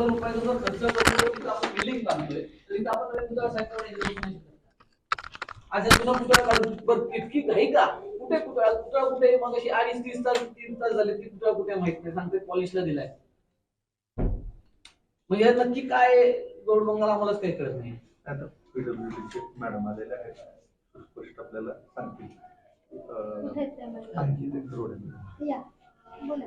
कोटी रुपयाचा जर खर्च करून तिथं आपण बिल्डिंग बांधतोय तर इथं आपण पुतळा साहेब. आज जुना पुतळा काढून इतकी घाई का? कुठे पुतळा? पुतळा कुठे? मग अशी अडीच तीस तास तीन तास झाले ती पुतळा कुठे माहीत नाही. सांगते पॉलिशला दिलाय. म्हणजे यात नक्की काय गौड बंगाल आम्हालाच काही कळत नाही. मॅडम आलेल्या आहेत. स्पष्ट आपल्याला सांगतील? आणखी रोड बोला.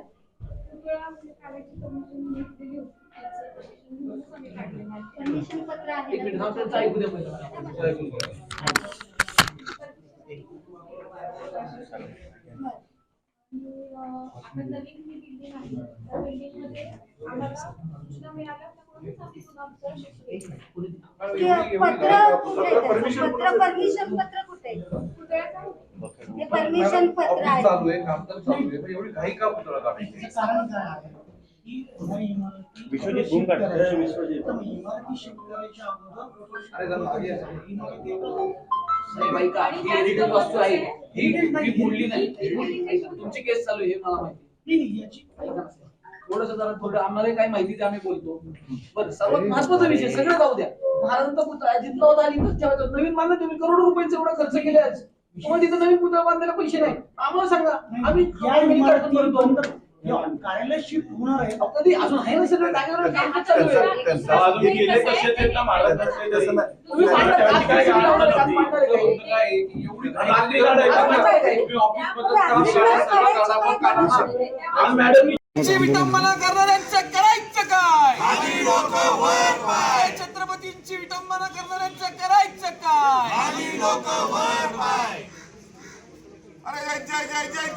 एक मिनिट ना? थांब, त्यांचं ऐकू द्या पहिलं. बरं. आणि, अं, आता नवीन ही बिल्डिंग आहे त्या बिल्डिंगमध्ये आम्हाला सूचना मिळाल्या त्यामुळेच आम्ही पुन्हा आमचं शिक्षण ते पत्र कुठे? पत्र परमिशन पत्र कुठे हे परमिशन पत्र आहे चालू आहे काम तर चालू आहे पण एवढी घाई का पुतळा काढायची कारण काय विश्वजित भूम काढ. विश्वजित. ही वास्तू आहे. ही मोडली नाही. तुमची केस चालू आहे हे मला माहिती थोडस जरा थोडं आम्हाला काय माहिती ते आम्ही बोलतो. बरं सर्वात महत्त्वाचा विषय सगळं जाऊ द्या. महाराजांचा पुतळा जिथला होता आणि नवीन बांधलं तुम्ही करोडो रुपयांचे एवढा खर्च केले आज. तुम्हाला तिथं नवीन पुतळा बांधायला पैसे नाही. आम्हाला सांगा. आम्ही शिफ्ट होणार आहे. अहो, कधी अजून आहे ना सगळं जागेवर काम चालू आहे. त्यांचं- अजून गेले कसे ते ना महाराजांचे तसं नाही. तुम्ही मांडा, आज काय तुम्ही लावणार, आज काय मांडणार आहे. काय आहे की एवढी घाई रात्री काढायचं आज काय काय? तुम्ही ऑफिसमध्ये काम आम्ही करा, काय सगळं करायचं काढा, मग काय काढा. करायचं? आज मॅडम ची विटंबना करणाऱ्यांचं करायचं काय? लोक वर पाय. छत्रपतींची विटंबना करणाऱ्यांचं करायचं काय?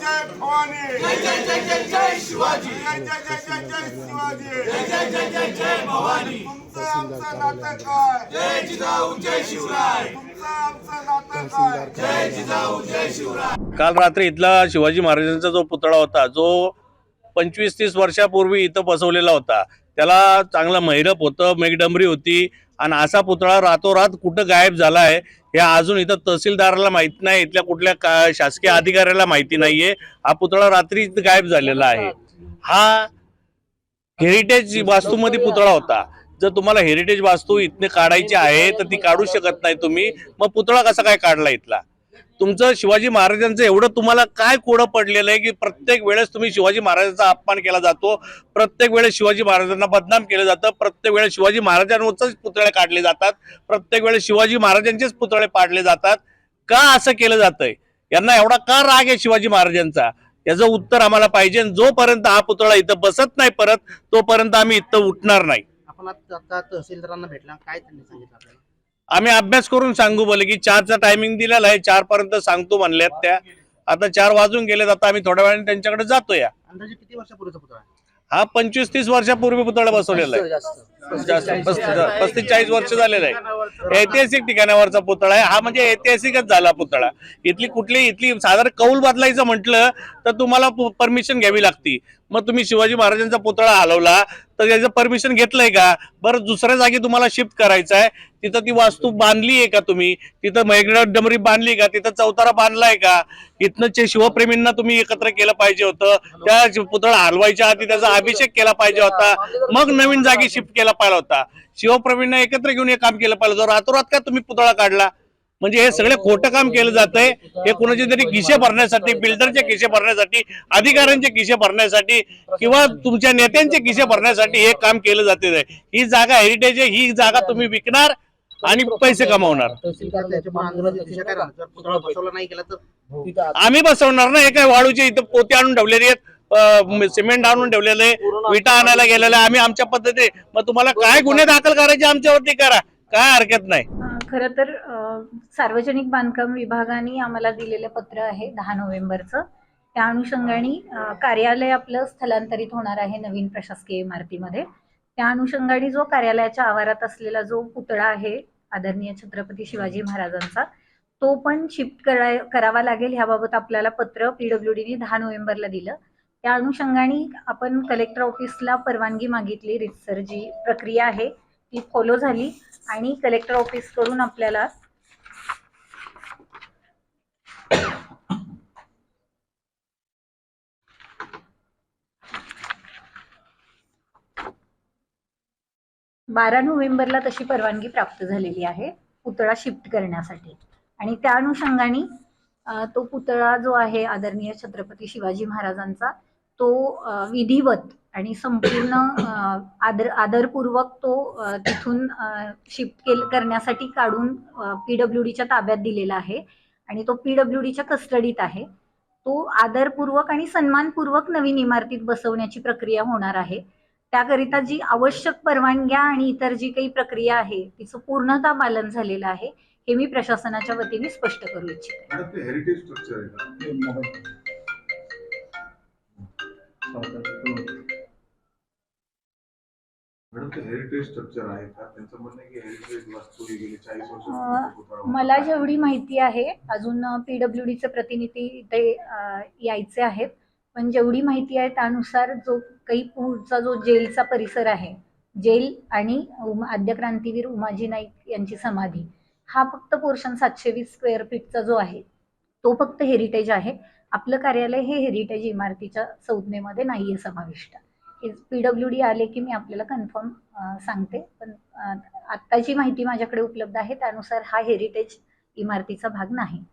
जय जय जय जय भवानी जय जय जय जय जय शिवाजी जय जय जय जय जय शिवाजी जय जय जय जय जय भवानी तुमचं आमचं नातं काय जय जिजाऊ जय शिवराय तुमचं आमचं नातं काय जय जिजाऊ जय शिवराय काल रात्री इथला शिवाजी महाराजांचा जो पुतळा होता जो पंचवीस तीस वर्षापूर्वी इथं बसवलेला होता त्याला चांगलं मैरप होतं मेघडंबरी होती आणि असा पुतळा रातोरात कुठं गायब झाला आहे हे अजून इथं तहसीलदाराला माहीत नाही इथल्या कुठल्या का शासकीय अधिकाऱ्याला माहिती नाहीये. हा पुतळा रात्री इथं गायब झालेला आहे. हा हेरिटेज वास्तूमध्ये पुतळा होता. जर तुम्हाला हेरिटेज वास्तू इथने काढायची आहे तर ती काढू शकत नाही तुम्ही. मग पुतळा कसा काय काढला इथला? तुमचं शिवाजी महाराजांचं एवढं तुम्हाला काय कोडं पडलेलं आहे की प्रत्येक वेळेस तुम्ही शिवाजी महाराजांचा अपमान केला जातो प्रत्येक वेळेस शिवाजी महाराजांना बदनाम केलं जातं प्रत्येक वेळेस शिवाजी महाराजांवरच पुतळे काढले जातात प्रत्येक वेळेस शिवाजी महाराजांचेच पुतळे पाडले जातात. का असं केलं जातंय? यांना एवढा का राग आहे शिवाजी महाराजांचा? याचं उत्तर आम्हाला पाहिजे जोपर्यंत हा पुतळा इथं बसत नाही परत तोपर्यंत आम्ही इथं उठणार नाही. आपण आता तहसीलदारांना भेटला. काय त्यांनी सांगितलं आम्ही अभ्यास करून सांगू बोले की चारचा टायमिंग दिलेला आहे चार पर्यंत सांगतो म्हणल्यात त्या. आता चार वाजून गेलेत आता आम्ही थोड्या वेळाने त्यांच्याकडे जातो या अंदाजे किती वर्षापूर्वीचा पुतळा आहे? हा पंचवीस तीस वर्षापूर्वी पुतळा बसवलेला आहे. पस्तीस चाळीस वर्ष झालेलं आहे. ऐतिहासिक ठिकाणावरचा पुतळा आहे. हा म्हणजे ऐतिहासिकच झाला पुतळा. इथली कुठली इथली साधारण कौल बदलायचं म्हटलं तर तुम्हाला परमिशन घ्यावी लागती. मग तुम्ही शिवाजी महाराजांचा पुतळा हलवला तर याचं परमिशन घेतलंय का? बरं दुसऱ्या जागी तुम्हाला शिफ्ट करायचं आहे. तिथं ती वास्तू बांधली आहे का तुम्ही? तिथं मेघडा डमरी बांधली का? तिथं चौतारा बांधलाय का? इथनं जे शिवप्रेमींना तुम्ही एकत्र केलं पाहिजे होतं त्या पुतळा हलवायच्या आधी त्याचा अभिषेक केला पाहिजे होता. मग नवीन जागी शिफ्ट केला पाहिला होता. शिवप्रेमींना एकत्र घेऊन हे काम केलं पाहिजे होतं रातोरात का तुम्ही पुतळा काढला? म्हणजे हे सगळे खोटं काम केलं जातंय. हे कुणाचे तरी खिशे भरण्यासाठी बिल्डरचे किसे भरण्यासाठी अधिकाऱ्यांचे किसे भरण्यासाठी किंवा तुमच्या नेत्यांचे किसे भरण्यासाठी हे काम केलं जाते ही जागा हेरिटेज आहे. ही जागा तुम्ही विकणार आणि पैसे कमावणार. आम्ही बसवणार ना. हे काय वाळूचे इथं पोते आणून ठेवलेले आहेत. सिमेंट आणून ठेवलेले आहे, विटा आणायला गेलेले आहे. आम्ही आमच्या पद्धतीने. मग तुम्हाला काय गुन्हे दाखल करायचे आमच्यावरती? करा. काय हरकत नाही. अ, खरं तर सार्वजनिक बांधकाम विभागाने आम्हाला दिलेलं पत्र आहे दहा नोव्हेंबरचं. त्या अनुषंगाने कार्यालय आपलं स्थलांतरित होणार आहे नवीन प्रशासकीय इमारतीमध्ये. त्या अनुषंगाने जो कार्यालयाच्या आवारात असलेला जो पुतळा आहे आदरणीय छत्रपती शिवाजी महाराजांचा तो पण शिफ्ट करा करावा लागेल. ह्याबाबत आपल्याला पत्र पीडब्ल्यू डीने दहा नोव्हेंबरला दिलं. त्या अनुषंगाने आपण कलेक्टर ऑफिसला परवानगी मागितली. रितसर जी प्रक्रिया आहे. ती फॉलो झाली आणि कलेक्टर ऑफिसकडून आपल्याला बारा नोव्हेंबरला तशी परवानगी प्राप्त झालेली आहे. पुतळा शिफ्ट करण्यासाठी. आणि त्या अनुषंगाने तो पुतळा जो आहे आदरणीय छत्रपती शिवाजी महाराजांचा तो विधिवत आणि संपूर्ण आदर आदरपूर्वक तो तिथून शिफ्ट केल करण्यासाठी काढून पी डब्ल्यू डीच्या ताब्यात दिलेला आहे आणि तो पी डब्ल्यू डीच्या कस्टडीत आहे. तो आदरपूर्वक आणि सन्मानपूर्वक नवीन इमारतीत बसवण्याची प्रक्रिया होणार आहे. त्याकरिता जी आवश्यक परवानग्या आणि इतर जी काही प्रक्रिया आहे तिचं पूर्णतः पालन झालेलं आहे हे मी प्रशासनाच्या वतीने स्पष्ट करू इच्छिते. मॅडम ते हेरिटेज स्ट्रक्चर आहे. का मॅडम ते हेरिटेज स्ट्रक्चर आहे का त्यांचं म्हणणं आहे की हेरिटेज वास्तू ही गेली. चाळीस वर्ष अं, मला जेवढी माहिती आहे अजून पी डब्ल्यू डीचे प्रतिनिधी इथे अं, यायचे आहेत. पण जेवढी माहिती आहे त्यानुसार जो काही पुढचा जो जेलचा परिसर आहे जेल आणि उम आद्य क्रांतीवीर उमाजी नाईक यांची समाधी हा फक्त पोर्शन सातशे वीस स्क्वेअर फीटचा जो आहे तो फक्त हेरिटेज आहे. आपलं कार्यालय हे हेरिटेज इमारतीच्या संज्ञेमध्ये नाही आहे समाविष्ट. हे पी डब्ल्यू डी आले की मी आपल्याला कन्फर्म सांगते. पण अं, आत्ताची माहिती माझ्याकडे उपलब्ध आहे. त्यानुसार हा हेरिटेज इमारतीचा भाग नाही.